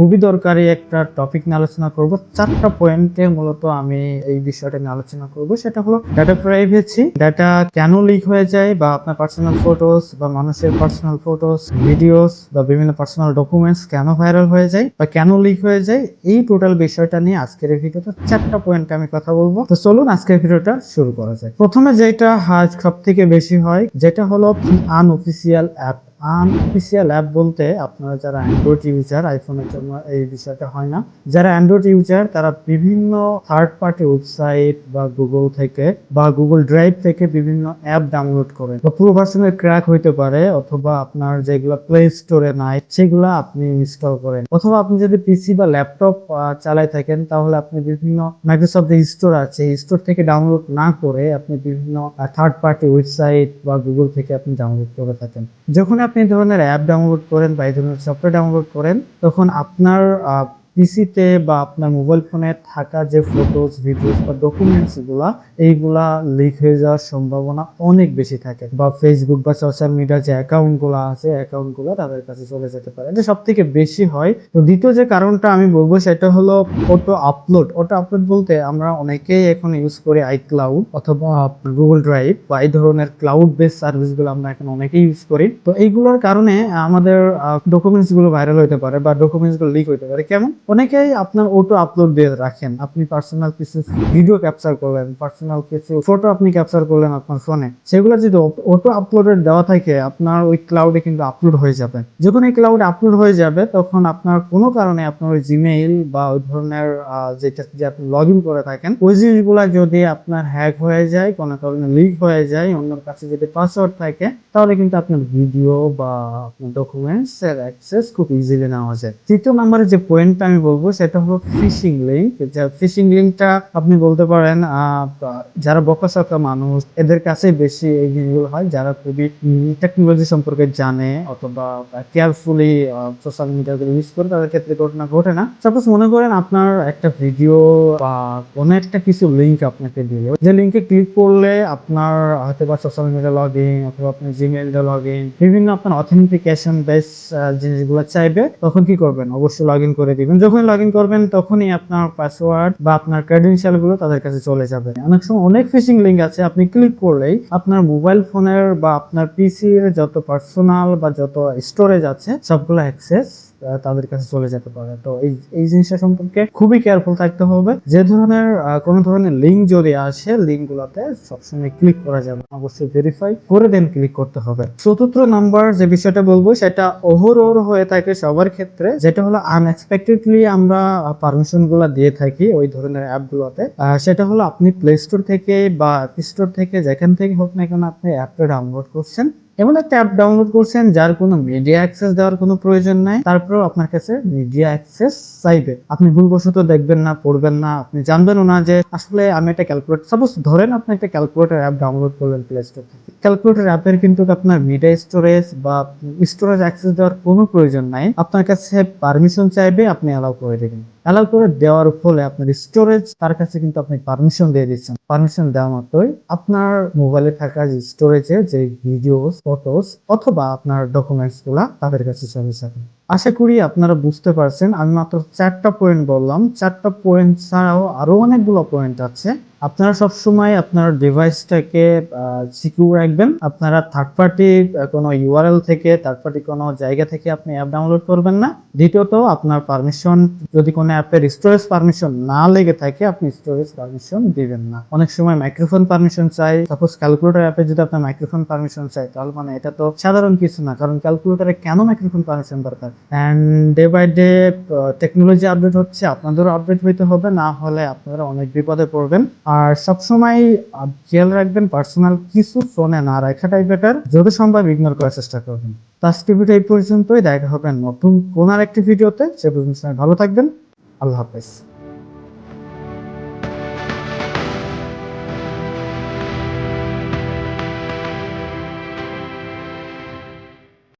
খুবই দরকারি একটা টপিক নিয়ে আলোচনা করব। চারটা পয়েন্টে মূলত আমি এই বিষয়টা নিয়ে আলোচনা করব। সেটা হলো ডাটা প্রাইভেসি ডাটা কেন লিক হয়ে যায় বা আপনার পার্সোনাল ফটোস বা মানুষের পার্সোনাল ফটোস ভিডিওস বা বিভিন্ন পার্সোনাল ডকুমেন্টস কেন ভাইরাল হয়ে যায় বা কেন লিক হয়ে যায়, এই টোটাল বিষয়টা নিয়ে আজকের এই ভিডিওতে চারটা পয়েন্টে আমি কথা বলব। তো চলুন আজকের ভিডিওটা শুরু করা যায় প্রথমে যেটা হাজ সব থেকে বেশি হয়, যেটা হলো আনঅফিসিয়াল অ্যাপ আনঅফিসিয়াল অ্যাপ বলতে আপনারা যারা অ্যান্ড্রয়েড ইউজার আইফোনের জন্য এই বিষয়টা হয় না। যারা অ্যান্ড্রয়েড ইউজার তারা বিভিন্ন থার্ড পার্টি ওয়েবসাইট বা গুগল থেকে বা গুগল ড্রাইভ থেকে বিভিন্ন অ্যাপ ডাউনলোড করেন। বা পুরো ভার্সনের ক্র্যাক হইতে পারে, অথবা আপনার যেগুলো প্লে স্টোরে নাই, সেগুলো আপনি ইনস্টল করেন। অথবা আপনি যদি পিসি বা ল্যাপটপ চালাই থাকেন, তাহলে আপনি বিভিন্ন মাইক্রোসফট স্টোর আছে স্টোর থেকে ডাউনলোড না করে আপনি বিভিন্ন থার্ড পার্টি ওয়েবসাইট বা গুগল থেকে আপনি ডাউনলোড করে থাকেন। যখন আপনি ধরনের অ্যাপ ডাউনলোড করেন বা এই ধরনের সফটওয়্যার ডাউনলোড করেন তখন আপনার পিসিতে বা আপনার মোবাইল ফোনে থাকা যে ফটোস ভিডিওস বা ডকুমেন্টসগুলা, এইগুলা লিক হয়ে যাওয়ার সম্ভাবনা অনেক বেশি থাকে। বা ফেসবুক বা সোশ্যাল মিডিয়ার যে অ্যাকাউন্টগুলো আছে অ্যাকাউন্টগুলো তাদের কাছে চলে যেতে পারে। এটা সব থেকে বেশি হয়। তো দ্বিতীয় যে কারণটা আমি বলব, সেটা হলো ফটো আপলোড অটো আপলোড বলতে আমরা অনেকেই এখন ইউজ করি আই ক্লাউড অথবা গুগল ড্রাইভ বা এই ধরনের ক্লাউড বেস সার্ভিসগুলো আমরা এখন অনেকেই ইউজ করি। তো এইগুলোর কারণে আমাদের ডকুমেন্টসগুলো ভাইরাল হতে পারে বা ডকুমেন্টসগুলো লিক হতে পারে। কেমন? অনেকেই আপনার অটো আপলোড দিয়ে রাখেন। আপনি পার্সোনাল কিছু ভিডিও ক্যাপচার করলেন পার্সোনাল কিছু ফটো আপনি ক্যাপচার করলেন আপনার ফোনে সেগুলো যদি অটো আপলোডের দেওয়া থাকে, আপনার ওই ক্লাউডে কিন্তু আপলোড হয়ে যাবে। যখন এই ক্লাউডে আপলোড হয়ে যাবে, তখন আপনার কোনো কারণে আপনার ওই জিমেইল বা ওই ধরনের যেটা, যে আপনি লগ ইন করে থাকেন, ওই জিনিসগুলো যদি আপনার হ্যাক হয়ে যায়, কোনো কারণে লিক হয়ে যায়, অন্যর কাছে যদি পাসওয়ার্ড থাকে, তাহলে কিন্তু আপনার ভিডিও বা আপনার ডকুমেন্টস এর অ্যাক্সেস খুব ইজিলি নেওয়া যায়। তৃতীয় নম্বরে যে পয়েন্টটা আমি বলব, সেটা হলো ফিশিং লিঙ্ক। ফিশিং লিঙ্কটা আপনি বলতে পারেন যারা বকাসকা মানুষ, এদের কাছে বেশি এই জিনিসগুলো হয়, যারা খুবই টেকনোলজি সম্পর্কে জানে অথবা কেয়ারফুলি সোশ্যাল মিডিয়া ইউজ করে, তাদের ক্ষেত্রে ঘটনা ঘটে না। সাপোজ মনে করেন আপনার একটা ভিডিও বা কোনো একটা কিছু লিঙ্ক আপনাকে দিলে, যে লিঙ্কে ক্লিক করলে আপনার হয়তো বা সোশ্যাল মিডিয়া লগ ইন অথবা আপনার জিমেইলটা লগ ইন বিভিন্ন আপনার অথেন্টিকেশন বেস জিনিসগুলো চাইবে, তখন কি করবেন? অবশ্যই লগ ইন করে দিবেন। যখন লগ ইন করবেন, তখনই আপনার পাসওয়ার্ড বা আপনার ক্রেডেনশিয়ালগুলো তাদের কাছে চলে যাবে। অনেক সময় অনেক ফিশিং লিঙ্ক আছে, আপনি ক্লিক করলেই আপনার মোবাইল ফোনের বা আপনার পিসির যত পার্সোনাল বা যত স্টোরেজ আছে, সবগুলো অ্যাক্সেস তাদের কাছে চলে যেতে পারে। তো এই এই জিনিসটা সম্পর্কে খুবই কেয়ারফুল থাকতে হবে। যে ধরনের কোনো ধরনের লিঙ্ক যদি আসে লিঙ্ক গুলাতে সবসময় ক্লিক করা যাবে। অবশ্যই ভেরিফাই করে দেন ক্লিক করতে হবে। চতুর্থ নাম্বার যে বিষয়টা বলব, সেটা ওভারঅল হয়ে থাকে সবার ক্ষেত্রে, যেটা হলো আনএক্সপেক্টেডলি আমরা পারমিশনগুলা দিয়ে থাকি ওই ধরনের অ্যাপ গুলোতে। সেটা হলো আপনি প্লে স্টোর থেকে বা অ্যাপ স্টোর থেকে যেখান থেকে হোক না কেন আপনি অ্যাপটা ডাউনলোড করছেন। এমন একটা অ্যাপ ডাউনলোড করছেন যার কোনো মিডিয়া অ্যাক্সেস দেওয়ার কোনো প্রয়োজন নাই, তারপরেও আপনার কাছে মিডিয়া অ্যাক্সেস চাইবে। আপনি ভুলবশত দেখবেন না, পড়বেন না, আপনি জানবেন না যে আসলে আমি একটা ক্যালকুলেটর সাপোজ ধরেন আপনি একটা ক্যালকুলেটর অ্যাপ ডাউনলোড করলেন প্লে স্টোর থেকে। ক্যালকুলেটর অ্যাপের কিন্তু আপনার মিডিয়া স্টোরেজ বা স্টোরেজ অ্যাক্সেস দেওয়ার কোনো প্রয়োজন নাই। আপনার কাছে পারমিশন চাইবে, আপনি অ্যালাউ করে দেবেন। অ্যালাউ করে দেওয়ার ফলে আপনার স্টোরেজ তার কাছে কিন্তু আপনি পারমিশন দিয়ে দিচ্ছেন। পারমিশন দেওয়া মাত্রই আপনার মোবাইলে থাকা যে স্টোরেজে যে ভিডিওস ফটোস অথবা আপনার ডকুমেন্টসগুলা তাদের কাছে চলে যাবে। আশা করি আপনারা বুঝতে পারছেন। আমি মাত্র চারটা পয়েন্ট বললাম। চারটা পয়েন্ট ছাড়াও আরও অনেকগুলো পয়েন্ট আছে। আপনারা সবসময় আপনার ডিভাইসটাকে সিকিউর রাখবেন। আপনারা থার্ড পার্টি কোনো ইউআরএল থেকে থার্ড পার্টি কোনো জায়গা থেকে আপনি অ্যাপ ডাউনলোড করবেন না। দ্বিতীয়ত আপনার পারমিশন যদি কোনো অ্যাপের স্টোরেজ পারমিশন না লেগে থাকে, আপনি স্টোরেজ পারমিশন দিবেন না। অনেক সময় মাইক্রোফোন পারমিশন চাই। সাপোজ ক্যালকুলেটর অ্যাপে যদি আপনার মাইক্রোফোন পারমিশন চাই, তাহলে মানে এটা তো সাধারণ কিছু না। কারণ ক্যালকুলেটারে কেন মাইক্রোফোন পারমিশন দরকার? And day by day technology update হচ্ছে, আপনাদেরও আপডেট হইতে হবে, না হলে আপনারা অনেক বিপদে পড়বেন। আর সবসময় খেয়াল রাখবেন পার্সোনাল কিছু ফোনে না রাখাটাই বেটার যদি সম্ভব ইগনোর করার চেষ্টা করবেন। তো আজকে ভিডিও এই পর্যন্তই, দেখা হবে নতুন কোন আর একটি ভিডিওতে সে পর্যন্ত ভালো থাকবেন। আল্লাহ হাফেজ।